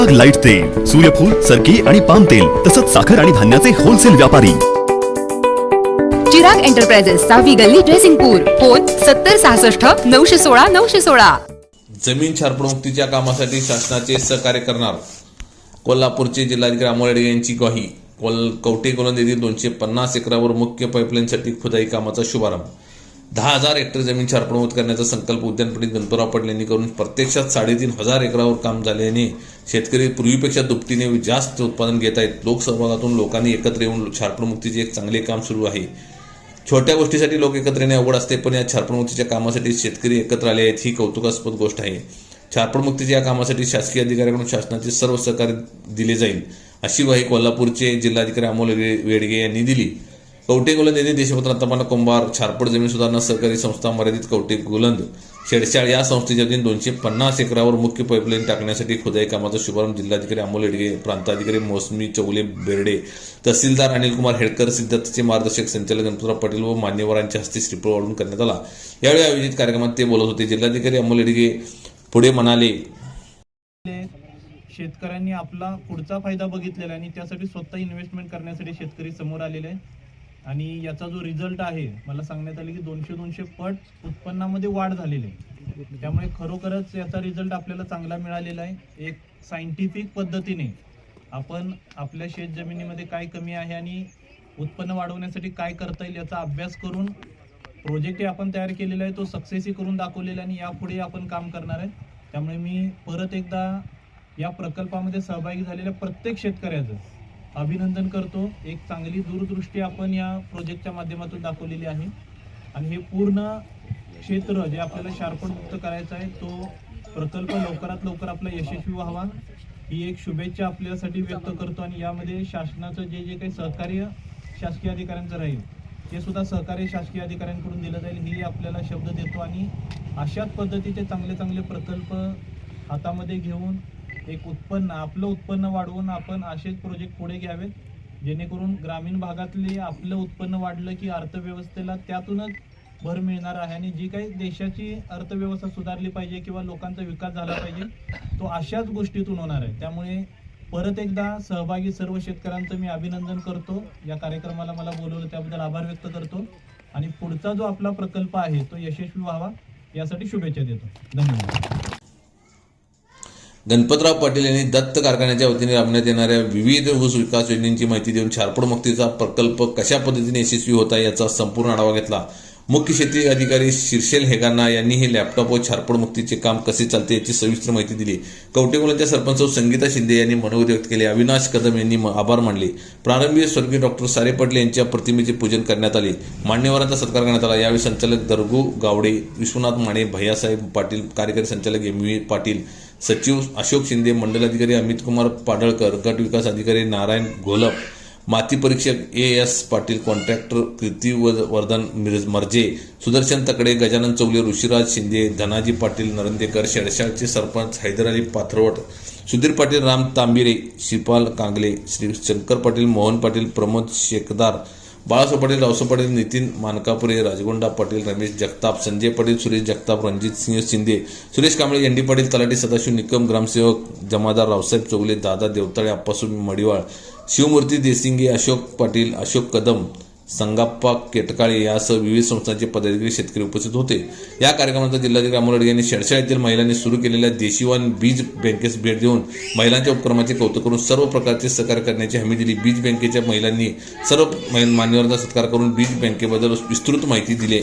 Chirag light तेल सूर्यफूल सरकी आणि पाम तेल तसंच साखर आणि धान्याचे होलसेल व्यापारी. चिराग एंटरप्राइजेस सहावी गल्ली ड्रेसिंगपूर फोन सत्तर सहासष्ट नऊशे सोळा नऊशे सोळा. जमीन छाडपणमुक्तीच्या कामासाठी शासनाचे सहकार्य करणार कोल्हापूरचे जिल्हाधिकारी अमोल येडगे यांची ग्वाही. कोल कवठे कोलंद येथील दोनशे पन्नास एकरावर मुख्य पाईपलाईनसाठी खुदाई कामाचा शुभारंभ. दहा हजार हेक्टर जमीन छाडपणमुक्त करण्याचा संकल्प उद्यानपटीत गणपतराव पाटील यांनी करून प्रत्यक्षात साडेतीन हजार एकरावर काम झाल्याने शेतकरी पूर्वीपेक्षा दुपटीने जास्त उत्पादन घेत आहेत. लोकसहभागातून लोकांनी एकत्र येऊन छाडपणमुक्तीचे एक चांगले काम सुरू आहे. छोट्या गोष्टीसाठी लोक एकत्र येणे अवघड असते पण या छारपणमुक्तीच्या कामासाठी शेतकरी एकत्र आले आहेत ही कौतुकास्पद गोष्ट आहे. छारपणमुक्तीच्या या कामासाठी शासकीय अधिकाऱ्याकडून शासनाचे सर्व सहकार्य दिले जाईल. अशी ग्वाही कोल्हापूरचे जिल्हाधिकारी अमोल वेडगे यांनी दिली. कवटे गोलंद येथे देशभक्त कुंभार छारपड जमीन सुधारणा सहकारी संस्था मर्यादित कवटे गोलंद शेडशाळ या संस्थेच्या वतीने दोनशे पन्नास एकरावर मुख्य पाईपलाईन टाकण्यासाठी खुदाई कामाचा शुभारंभ जिल्हाधिकारी अमोल एडगे प्रांताधिकारी मोसमी चौले बेर्डे तहसीलदार अनिल कुमार हेडकर सिद्धार्थचे मार्गदर्शक संचालक गणपतराव पाटील व मान्यवरांच्या हस्ते श्रीफळ वाढून करण्यात आला. यावेळी आयोजित कार्यक्रमात ते बोलत होते. जिल्हाधिकारी अमोल एडगे पुढे म्हणाले शेतकऱ्यांनी आपला पुढचा फायदा बघितलेला आहे आणि त्यासाठी स्वतः इन्व्हेस्टमेंट करण्यासाठी शेतकरी समोर आलेले आहे आणि याचा जो रिझल्ट आहे मला सांगण्यात आले की दोनशे दोनशे पट उत्पन्नामध्ये वाढ झालेली आहे. त्यामुळे खरोखरच याचा रिझल्ट आपल्याला चांगला मिळालेला आहे. एक सायंटिफिक पद्धतीने आपण आपल्या शेत जमिनीमध्ये काय कमी आहे आणि उत्पन्न वाढवण्यासाठी काय करता येईल याचा अभ्यास करून प्रोजेक्ट आपण तयार केलेला आहे तो सक्सेसही करून दाखवलेला आहे आणि यापुढे आपण काम करणार आहे. त्यामुळे मी परत एकदा या प्रकल्पामध्ये सहभागी झालेल्या प्रत्येक शेतकऱ्याचं अभिनंदन करतो. एक चांगली दूरदृष्टी आपण या प्रोजेक्टच्या माध्यमातून दाखवलेली आहे. आणि हे पूर्ण क्षेत्र जे आपल्याला शार्पणमुक्त करायचं आहे तो प्रकल्प लवकरात लवकर आपला यशस्वी व्हावा. ही एक शुभेच्छा आपल्यासाठी व्यक्त करतो आणि यामध्ये शासनाचं जे जे काही सहकार्य शासकीय अधिकाऱ्यांचं राहील ते सुद्धा सहकार्य शासकीय अधिकाऱ्यांकडून दिलं जाईल ही आपल्याला शब्द देतो. आणि अशाच पद्धतीचे चांगले चांगले प्रकल्प हातामध्ये घेऊन एक उत्पन्न आपलं उत्पन्न वाढवून आपण असेच प्रोजेक्ट पुढे घ्यावेत. जेणेकरून ग्रामीण भागातले आपलं उत्पन्न वाढलं की अर्थव्यवस्थेला त्यातूनच भर मिळणार आहे आणि जी काही देशाची अर्थव्यवस्था सुधारली पाहिजे किंवा लोकांचा विकास झाला पाहिजे तो अशाच गोष्टीतून होणार आहे. त्यामुळे परत एकदा सहभागी सर्व शेतकऱ्यांचं मी अभिनंदन करतो. या कार्यक्रमाला मला बोलवलं त्याबद्दल आभार व्यक्त करतो. आणि पुढचा जो आपला प्रकल्प आहे तो यशस्वी व्हावा यासाठी शुभेच्छा देतो. धन्यवाद. गणपतराव पाटील यांनी दत्त कारखान्याच्या वतीने राबवण्यात येणाऱ्या विविध ऊस विकास योजनेची माहिती देऊन छारपडमुक्तीचा प्रकल्प कशा पद्धतीने यशस्वी होता याचा संपूर्ण आढावा घेतला. मुख्य शेती अधिकारी शिरशेल हेगाना यांनी हे लॅपटॉप व छारपड मुक्तीचे काम कसे चालते याची सविस्तर माहिती दिली. कवटेकोलांच्या सरपंच संगीता शिंदे यांनी मनोगत व्यक्त केले. अविनाश कदम यांनी म- आभार मानले. प्रारंभी स्वर्गीय डॉक्टर सारे पाटील यांच्या प्रतिमेचे पूजन करण्यात आले. मान्यवरांचा सत्कार करण्यात आला. यावेळी संचालक दरगू गावडे विश्वनाथ माने भैयासाहेब पाटील कार्यकारी संचालक एम. व्ही पाटील सचिव अशोक शिंदे मंडल अधिकारी अमित कुमार पाडळकर गट विकास अधिकारी नारायण घोलप माती परीक्षक A S Patil contractor Kirti व- वर्धन मिरज मर्जे सुदर्शन तकडे गजानन चौले ऋषिराज शिंदे धनाजी पाटील नरंदेकर शेडशाळचे सरपंच हैदराली पाथरवट सुधीर पाटील राम तांबिरे शिपाल कांगले श्री शंकर पाटील मोहन पाटील प्रमोद शेकदार बाळासाहेब पाटील रावसाहेब पाटील नितीन मानकापुरे राजगोंडा पाटील रमेश जगताप संजय पाटील सुरेश जगताप रणजित सिंह शिंदे सुरेश कांबळे एन डी पाटील तलाठी सदाशिव निकम ग्रामसेवक जमादार रावसाहेब चौगले दादा देवताळे अप्पासू मडिवाळ शिवमूर्ती देसिंगे अशोक पाटील अशोक कदम संगाप्पा केटकाळे यासह विविध संस्थांचे पदाधिकारी शेतकरी उपस्थित होते. या कार्यक्रमाचा जिल्हाधिकारी अमोल अडगे यांनी शेडशाळेतील महिलांनी सुरू केलेल्या देशीवान बीज बँकेस भेट देऊन महिलांच्या उपक्रमाचे कौतुक करून सर्व प्रकारचे सहकार्य करण्याची हमी दिली. बीज बँकेच्या महिलांनी सर्व मान्यवरांचा सत्कार करून बीज बँकेबद्दल विस्तृत माहिती दिली.